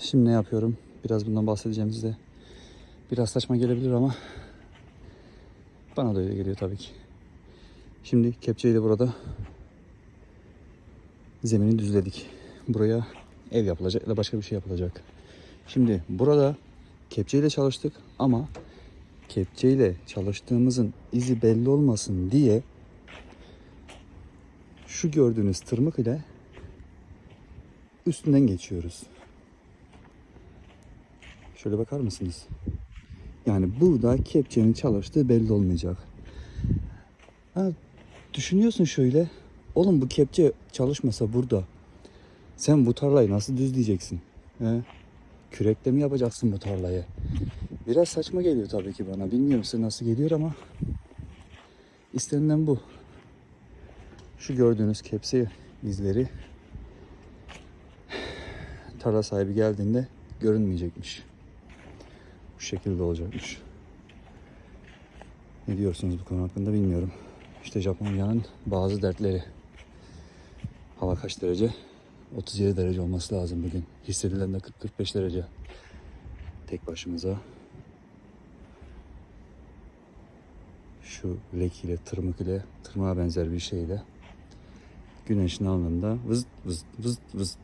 Şimdi ne yapıyorum? Biraz bundan bahsedeceğim size. Biraz saçma gelebilir ama bana da öyle geliyor tabii ki. Şimdi kepçeyle burada zemini düzledik. Buraya ev yapılacak ya da başka bir şey yapılacak. Şimdi burada kepçeyle çalıştık ama kepçeyle çalıştığımızın izi belli olmasın diye şu gördüğünüz tırmık ile üstünden geçiyoruz. Şöyle bakar mısınız? Yani burada kepçenin çalıştığı belli olmayacak. Ha, düşünüyorsun şöyle. Oğlum bu kepçe çalışmasa burada. Sen bu tarlayı nasıl düzleyeceksin? He? Kürekle mi yapacaksın bu tarlayı? Biraz saçma geliyor tabii ki bana. Bilmiyorum size nasıl geliyor ama istenilen bu. Şu gördüğünüz kepçe izleri tarla sahibi geldiğinde görünmeyecekmiş. Bu şekilde olacakmış. Ne diyorsunuz bu konu hakkında bilmiyorum. İşte Japonya'nın bazı dertleri. Hava kaç derece? 37 derece olması lazım bugün. Hissedilen de 40-45 derece. Tek başımıza. Şu lek ile, tırmık ile, tırmığa benzer bir şeyle güneşin alnında vızt vızt vızt vızt